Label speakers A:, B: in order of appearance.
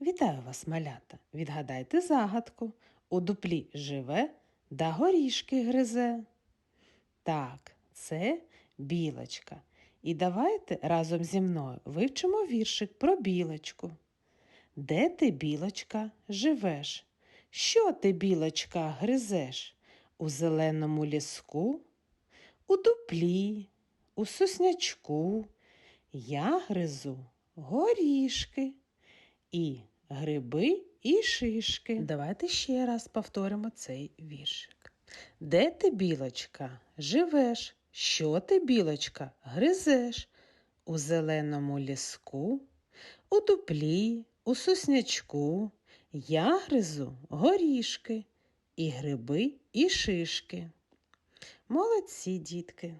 A: Вітаю вас, малята! Відгадайте загадку. У дуплі живе да горішки гризе. Так, це білочка. І давайте разом зі мною вивчимо віршик про білочку. Де ти, білочка, живеш? Що ти, білочка, гризеш? У зеленому ліску, у дуплі, у соснячку. Я гризу горішки і гриби, і шишки. Давайте ще раз повторимо цей віршик. Де ти, білочка, живеш? Що ти, білочка, гризеш? У зеленому ліску, у дуплі, у соснячку. Я гризу горішки і гриби, і шишки. Молодці, дітки!